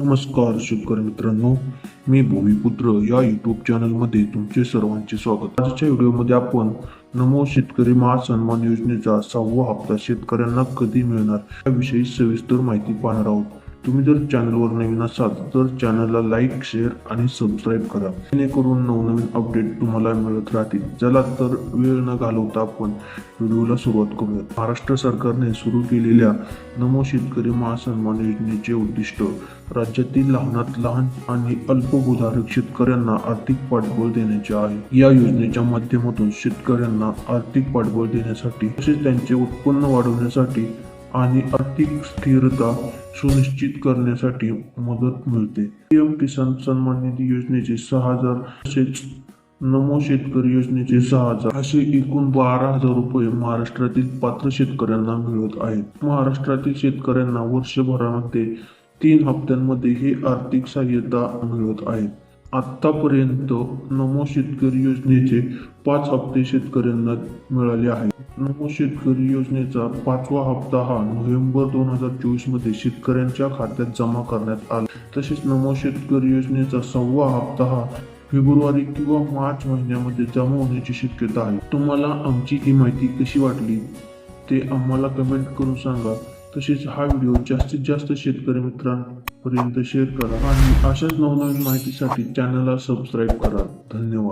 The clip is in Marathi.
नमस्कार शेतकरी मित्रांनो. मी भूमिपुत्र या यूट्यूब चॅनलमध्ये तुमचे सर्वांचे स्वागत. आजच्या व्हिडिओमध्ये आपण नमो शेतकरी महासन्मान योजनेचा सहावा हप्ता शेतकऱ्यांना कधी मिळणार याविषयी सविस्तर माहिती पाहणार आहोत. तुम्ही जर चॅनलवर नवीन असाल तर चॅनलला लाईक शेअर आणि सबस्क्राईब करा. जेणेकरून नवनवीन अपडेट तुम्हाला मिळत राहतील. चला तर वेळ न घालवता आपण व्हिडिओला सुरुवात करूया. महाराष्ट्र सरकारने सुरू केलेल्या नमो शेतकरी महासन्मान योजनेचे उद्दिष्ट राज्यातील लहानात लहान आणि अल्पभूधारक शेतकऱ्यांना आर्थिक पाठबळ देण्याचे आहे. या योजनेच्या माध्यमातून शेतकऱ्यांना आर्थिक पाठबळ देण्यासाठी तसेच त्यांचे उत्पन्न वाढवण्यासाठी आणि आर्थिक स्थिरता सुनिश्चित करण्यासाठी मदत मिळते. पीएम किसान सन्मान निधी योजनेचे सहा हजार तसेच नमो शेतकरी योजनेचे सहा हजार असे एकूण बारा हजार रुपये महाराष्ट्रातील पात्र शेतकऱ्यांना मिळत आहेत. महाराष्ट्रातील शेतकऱ्यांना वर्षभरामध्ये तीन हप्त्यांमध्ये हे आर्थिक सहाय्यता मिळत आहे. आतापर्यंत नमो शेतकरी योजनेचे पाच हप्ते शेतकऱ्यांना मिळाले आहेत. नमो शेतकरी योजनेचा पाचवा हप्ता हा नोव्हेंबर दोन हजार चोवीसमध्ये शेतकऱ्यांच्या खात्यात जमा करण्यात आला. तसेच नमो शेतकरी योजनेचा सहावा हप्ता हा फेब्रुवारी किंवा मार्च महिन्यामध्ये जमा होण्याची शक्यता आहे. तुम्हाला आमची ही माहिती कशी वाटली ते आम्हाला कमेंट करून सांगा. तसेच हा व्हिडिओ जास्तीत जास्त शेतकरी मित्रांपर्यंत शेअर करा आणि अशाच नवनवीन माहितीसाठी चॅनलला सबस्क्राईब करा. धन्यवाद.